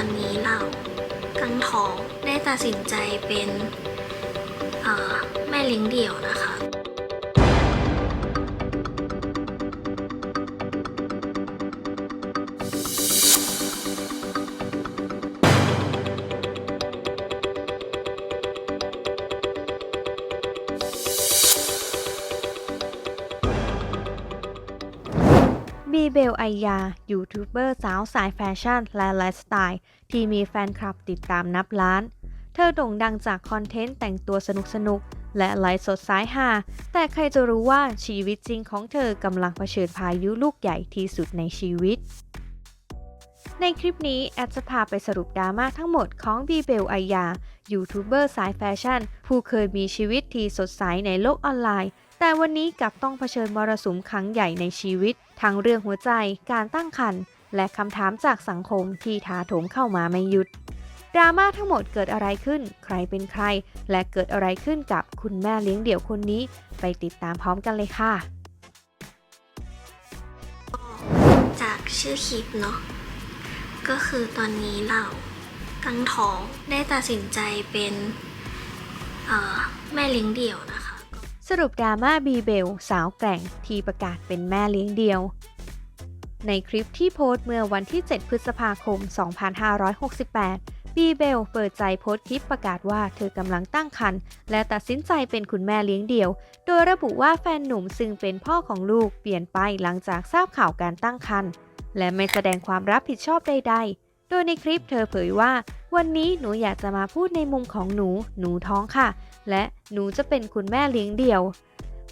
อนนี้เรากังทองได้ตัดสินใจเป็นแม่เลี้ยงเดี่ยวนะคะ บีเบลไอยา ยูทูบเบอร์สาวสายแฟชั่นและไลฟ์สไตล์ ที่มีแฟนคลับติดตามนับล้าน เธอโด่งดังจากคอนเทนต์แต่งตัวสนุกสนุกและไลฟ์สดสายฮาแต่ใครจะรู้ว่าชีวิตจริงของเธอกำลังเผชิญพายุลูกใหญ่ที่สุดในชีวิต ในคลิปนี้ แอดจะพาไปสรุปดราม่าทั้งหมดของบีเบลไอยา ยูทูบเบอร์สายแฟชั่น ผู้เคยมีชีวิตที่สดใสในโลกออนไลน์ แต่วันนี้กลับต้องเผชิญมรสุมครั้งใหญ่ในชีวิต ทั้งเรื่องหัวใจ การตั้งครรภ์ และคำถามจากสังคมที่ถาโถมเข้ามาไม่หยุด ดราม่าทั้งหมดเกิดอะไรขึ้น ใครเป็นใคร และเกิดอะไรขึ้นกับคุณแม่เลี้ยงเดี่ยวคนนี้ ไปติดตามพร้อมกันเลยค่ะ จากชื่อคลิปเนาะ ก็คือตอนนี้เรากังท้องได้ตัดสินใจเป็นแม่เลี้ยงเดี่ยวนะ สรุปดราม่าบีเบล สาวแกร่งที่ประกาศเป็นแม่เลี้ยงเดียว ในคลิปที่โพสต์เมื่อวันที่ 7 พฤษภาคม 2568 บีเบลเปิดใจโพสต์คลิปประกาศว่าเธอกำลังตั้งครรภ์และตัดสินใจเป็นคุณแม่เลี้ยงเดี่ยว โดยระบุว่าแฟนหนุ่มซึ่งเป็นพ่อของลูกเปลี่ยนไปหลังจากทราบข่าวการตั้งครรภ์และไม่แสดงความรับผิดชอบใดๆ โดยในคลิปเธอเผยว่า วันนี้หนูอยากจะมาพูดในมุมของหนู หนูท้องค่ะ และหนูจะเป็นคุณแม่เลี้ยงเดี่ยว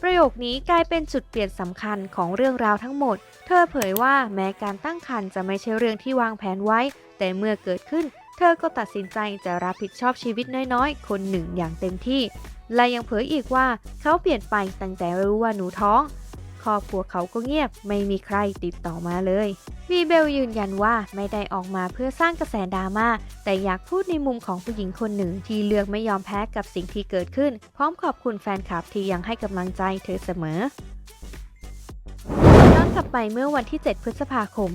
ประโยคนี้กลายเป็นจุดเปลี่ยนสำคัญของเรื่องราวทั้งหมด เธอเผยว่าแม้การตั้งครรภ์จะไม่ใช่เรื่องที่วางแผนไว้ แต่เมื่อเกิดขึ้น เธอก็ตัดสินใจจะรับผิดชอบชีวิตน้อยๆ คนหนึ่งอย่างเต็มที่ และยังเผยอีกว่าเขาเปลี่ยนไปตั้งแต่รู้ว่าหนูท้อง รอบครัวเขาก็เงียบ ไม่มีใครติดต่อมาเลยบีเบลยืนยันว่าไม่ได้ออกมาเพื่อสร้างกระแสดราม่า แต่อยากพูดในมุมของผู้หญิงคนหนึ่ง ที่เลือกไม่ยอมแพ้กับสิ่งที่เกิดขึ้น พร้อมขอบคุณแฟนคลับที่ยังให้กำลังใจเธอเสมอ กลับไปเมื่อวันที่ 7 พฤษภาคม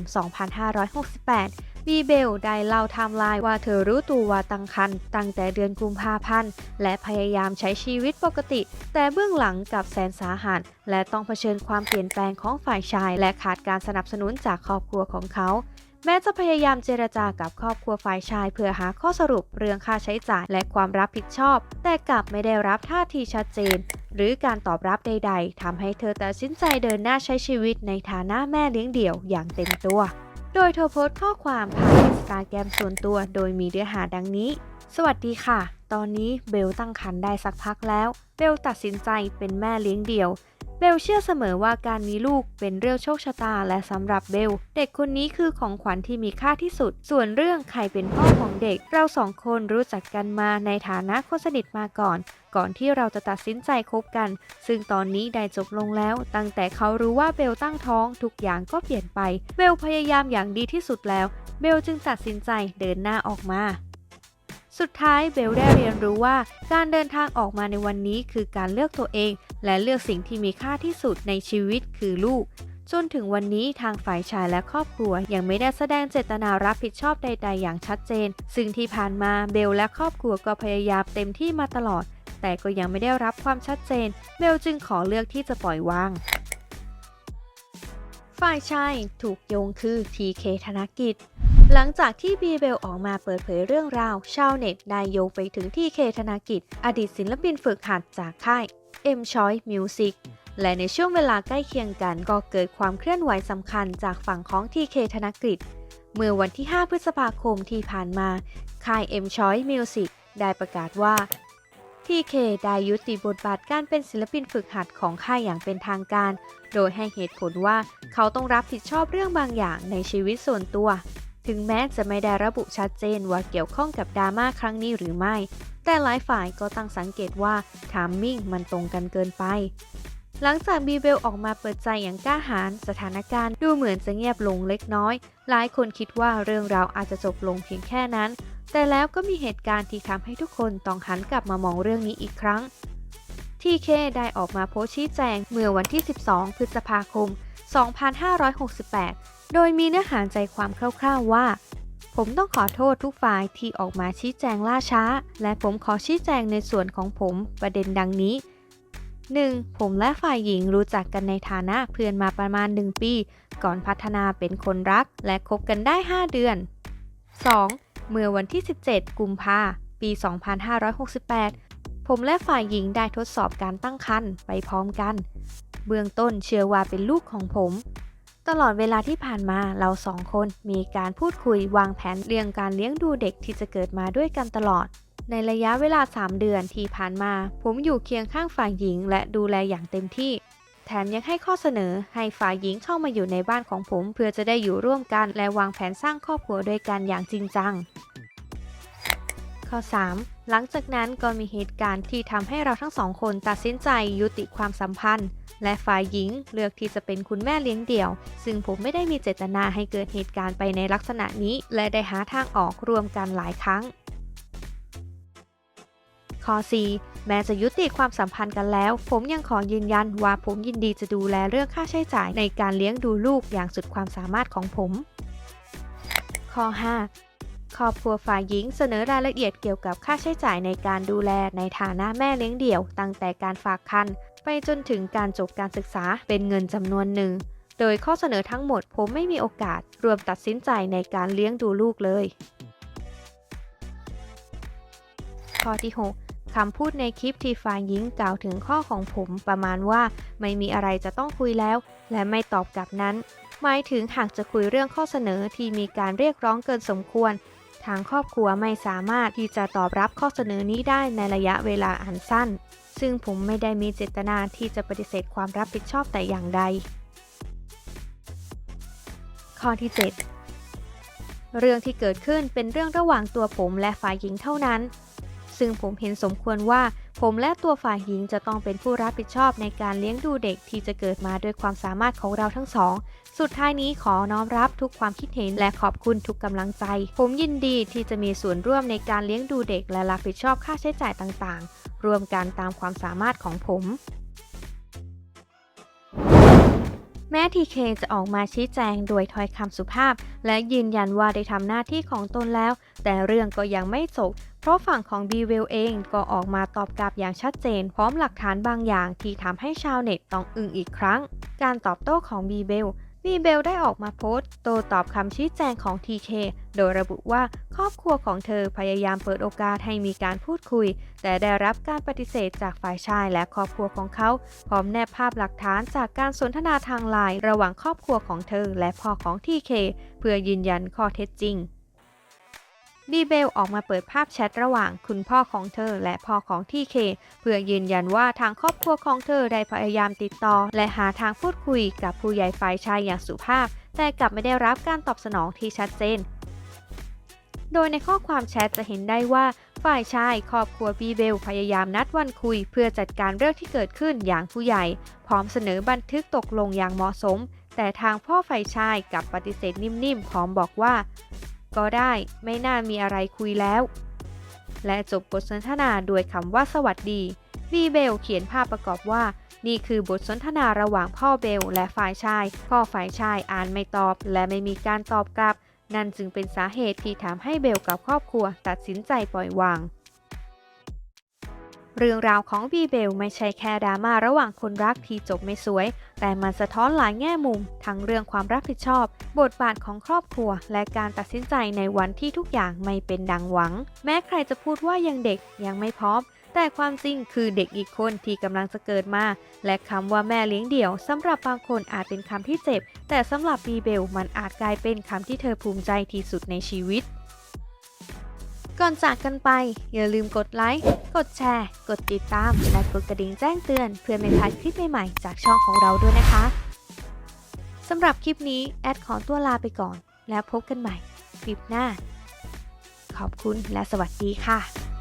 2568 บีเบลได้เล่าไทม์ไลน์ว่าเธอรู้ตัวว่าตั้งครรภ์ตั้งแต่เดือนกุมภาพันธ์ และพยายามใช้ชีวิตปกติ แต่เบื้องหลังกับแสนสาหัส และต้องเผชิญความเปลี่ยนแปลงของฝ่ายชาย และขาดการสนับสนุนจากครอบครัวของเขาแม้จะพยายามเจรจากับครอบครัวฝ่ายชาย เพื่อหาข้อสรุปเรื่องค่าใช้จ่ายและความรับผิดชอบ แต่กลับไม่ได้รับท่าทีชัดเจน หรือการตอบรับใด ๆทำให้เธอตัดสินใจเดินหน้าใช้ชีวิตในฐานะแม่เลี้ยงเดี่ยวอย่างเต็มตัว โดยเธอโพสต์ข้อความผ่านอินสตาแกรมส่วนตัวโดยมีเนื้อหาดังนี้ สวัสดีค่ะ ตอนนี้เบลตั้งครรภ์ได้สักพักแล้ว เบลตัดสินใจเป็นแม่เลี้ยงเดี่ยว เบลเชื่อเสมอว่าการมีลูกเป็นเรื่องโชคชะตาและสำหรับเบล เด็กคนนี้คือของขวัญที่มีค่าที่สุด ส่วนเรื่องใครเป็นพ่อของเด็ก เราสองคนรู้จักกันมาในฐานะคนสนิทมาก่อน ก่อนที่เราจะตัดสินใจคบกัน ซึ่งตอนนี้ได้จบลงแล้ว ตั้งแต่เขารู้ว่าเบลตั้งท้องทุกอย่างก็เปลี่ยนไป เบลพยายามอย่างดีที่สุดแล้ว เบลจึงตัดสินใจเดินหน้าออกมา สุดท้ายเบลได้เรียนรู้ว่าการเดินทางออกมาในวันนี้คือการเลือกตัวเอง และเลือกสิ่งที่มีค่าที่สุดในชีวิตคือลูก จนถึงวันนี้ทางฝ่ายชายและครอบครัว ยังไม่ได้แสดงเจตนารับผิดชอบใด ๆ อย่างชัดเจน ซึ่งที่ผ่านมาเบลและครอบครัวก็พยายามเต็มที่มาตลอด แต่ก็ยังไม่ได้รับความชัดเจน เบลจึงขอเลือกที่จะปล่อยวางฝ่ายชายถูกโยงคือ TK ธนกิจ หลังจากที่บีเบลออกมาเปิดเผยเรื่องราว ชาวเน็ตได้โยงไปถึงที่เคธนากิจ อดีตศิลปินฝึกหัดจากค่าย M Choice Music และในช่วงเวลาใกล้เคียงกันก็เกิดความเคลื่อนไหวสำคัญจากฝั่งของทีเคธนกฤษเมื่อวันที่ 5 พฤษภาคมที่ผ่านมา ค่าย M Choice Music ได้ประกาศว่าทีเคได้ยุติบทบาทการเป็นศิลปินฝึกหัดของค่ายอย่างเป็นทางการ โดยให้เหตุผลว่าเขาต้องรับผิดชอบเรื่องบางอย่างในชีวิตส่วนตัว ถึงแม้จะไม่ได้ระบุชัดเจนว่าเกี่ยวข้องกับดราม่าครั้งนี้หรือไม่ แต่หลายฝ่ายก็ตั้งสังเกตว่าทามมิ่งมันตรงกันเกินไป หลังจากบีเบลออกมาเปิดใจอย่างกล้าหาญสถานการณ์ดูเหมือนจะเงียบลงเล็กน้อย หลายคนคิดว่าเรื่องราวอาจจะจบลงเพียงแค่นั้น แต่แล้วก็มีเหตุการณ์ที่ทำให้ทุกคนต้องหันกลับมามองเรื่องนี้อีกครั้ง ทีเคได้ออกมาโพสชี้แจงเมื่อวันที่ 12 พฤษภาคม 2568 โดยมีเนื้อหาใจความคร่าวๆว่า ผมต้องขอโทษทุกฝ่ายที่ออกมาชี้แจงล่าช้า และผมขอชี้แจงในส่วนของผมประเด็นดังนี้ 1. ผมและฝ่ายหญิงรู้จักกันในฐานะเพื่อนมาประมาณ 1 ปี ก่อนพัฒนาเป็นคนรัก และคบกันได้ 5 เดือน 2. เมื่อวันที่ 17 กุมภาปี 2568 ผมและฝ่ายหญิงได้ทดสอบการตั้งครรภ์ไปพร้อมกัน เบื้องต้นเชื่อว่าเป็นลูกของผม ตลอดเวลาที่ผ่านมาเราสองคนมีการพูดคุยวางแผนเรื่องการเลี้ยงดูเด็กที่จะเกิดมาด้วยกันตลอด ในระยะเวลา 3 เดือนที่ผ่านมา ผมอยู่เคียงข้างฝ่ายหญิง และดูแลอย่างเต็มที่ แถมยังให้ข้อเสนอให้ฝ่ายหญิงเข้ามาอยู่ในบ้านของผม เพื่อจะได้อยู่ร่วมกันและวางแผนสร้างครอบครัวด้วยกันอย่างจริงจัง ข้อ 3. หลังจากนั้นก็มีเหตุการณ์ที่ทำให้เราทั้งสองคนตัดสินใจยุติความสัมพันธ์ และฝ่ายหญิงเลือกที่จะเป็นคุณแม่เลี้ยงเดี่ยว ซึ่งผมไม่ได้มีเจตนาให้เกิดเหตุการณ์ไปในลักษณะนี้ และได้หาทางออกร่วมกันหลายครั้งข้อ 4 แม้จะยุติความสัมพันธ์กันแล้ว ผมยังขอยืนยันว่าผมยินดีจะดูแลเรื่องค่าใช้จ่ายในการเลี้ยงดูลูกอย่างสุดความสามารถของผม ข้อ 5 ครอบครัวฝ่ายหญิงเสนอรายละเอียดเกี่ยวกับค่าใช้จ่ายในการดูแลในฐานะแม่เลี้ยงเดี่ยว ตั้งแต่การฝากคันไปจนถึงการจบการศึกษาเป็นเงินจำนวนหนึ่ง โดยข้อเสนอทั้งหมดผมไม่มีโอกาสรวมตัดสินใจในการเลี้ยงดูลูกเลย ข้อที่ 6คำพูดในคลิปที่ฝ่ายหญิงกล่าวถึงข้อของผมประมาณว่า ไม่มีอะไรจะต้องคุยแล้ว และไม่ตอบกลับนั้น หมายถึงหากจะคุยเรื่องข้อเสนอที่มีการเรียกร้องเกินสมควร ทางครอบครัวไม่สามารถที่จะตอบรับข้อเสนอนี้ได้ในระยะเวลาอันสั้น ซึ่งผมไม่ได้มีเจตนาที่จะปฏิเสธความรับผิดชอบแต่อย่างใด ข้อที่ 7 เรื่องที่เกิดขึ้นเป็นเรื่องระหว่างตัวผมและฝ่ายหญิงเท่านั้น ซึ่งผมเห็นสมควรว่า ผมและตัวฝ่ายหญิงจะต้องเป็นผู้รับผิดชอบในการเลี้ยงดูเด็กที่จะเกิดมาด้วยความสามารถของเราทั้งสอง สุดท้ายนี้ขอน้อมรับทุกความคิดเห็นและขอบคุณทุกกำลังใจ ผมยินดีที่จะมีส่วนร่วมในการเลี้ยงดูเด็กและรับผิดชอบค่าใช้จ่ายต่างๆ รวมกันตามความสามารถของผมแม้ทีเคจะออกมาชี้แจงโดยถ้อยคำสุภาพ และยืนยันว่าได้ทำหน้าที่ของตนแล้ว แต่เรื่องก็ยังไม่จบ เพราะฝั่งของบีเวลเองก็ออกมาตอบกลับอย่างชัดเจน พร้อมหลักฐานบางอย่างที่ทำให้ชาวเน็ตต้องอึ้งอีกครั้ง การตอบโต้ของบีเบลบีเบลได้ออกมาโพสต์โต้ตอบคำชี้แจงของ TK โดยระบุว่าครอบครัวของเธอพยายามเปิดโอกาสให้มีการพูดคุย แต่ได้รับการปฏิเสธจากฝ่ายชายและครอบครัวของเขา พร้อมแนบภาพหลักฐานจากการสนทนาทางไลน์ระหว่างครอบครัวของเธอและพ่อของ TK เพื่อยืนยันข้อเท็จจริง บีเบลออกมาเปิดภาพแชทระหว่างคุณพ่อของเธอและพ่อของทีเคเพื่อยืนยันว่าทางครอบครัวของเธอได้พยายามติดต่อ และหาทางพูดคุยกับผู้ใหญ่ฝ่ายชายอย่างสุภาพ แต่กลับไม่ได้รับการตอบสนองที่ชัดเจน โดยในข้อความแชทจะเห็นได้ว่าฝ่ายชายครอบครัวบีเบลพยายามนัดวันคุย เพื่อจัดการเรื่องที่เกิดขึ้นอย่างผู้ใหญ่ พร้อมเสนอบันทึกตกลงอย่างเหมาะสม แต่ทางพ่อฝ่ายชายกลับปฏิเสธนิ่มๆพร้อมบอกว่า ก็ได้ไม่น่ามีอะไรคุยแล้ว และจบบทสนทนาด้วยคำว่าสวัสดีวีเบลเขียนภาพประกอบว่า นี่คือบทสนทนาระหว่างพ่อเบลและฝ่ายชาย พ่อฝ่ายชายอ่านไม่ตอบ และไม่มีการตอบกลับ นั่นจึงเป็นสาเหตุที่ทำให้เบลกับครอบครัวตัดสินใจปล่อยวาง เรื่องราวของบีเบลไม่ใช่แค่ดราม่าระหว่างคนรักที่จบไม่สวย แต่มันสะท้อนหลายแง่มุม ทั้งเรื่องความรับผิดชอบ บทบาทของครอบครัว และการตัดสินใจในวันที่ทุกอย่างไม่เป็นดังหวัง แม้ใครจะพูดว่ายังเด็กยังไม่พร้อม แต่ความจริงคือเด็กอีกคนที่กำลังจะเกิดมา และคำว่าแม่เลี้ยงเดี่ยวสำหรับบางคนอาจเป็นคำที่เจ็บ แต่สำหรับบีเบลมันอาจกลายเป็นคำที่เธอภูมิใจที่สุดในชีวิต ก่อนจากกันไป อย่าลืมกดไลค์ กดแชร์ กดติดตาม และกดกระดิ่งแจ้งเตือน เพื่อไม่พลาดคลิปใหม่ๆ จากช่องของเราด้วยนะคะสำหรับคลิปนี้แอดขอตัวลาไปก่อน แล้วพบกันใหม่ คลิปหน้า ขอบคุณและสวัสดีค่ะ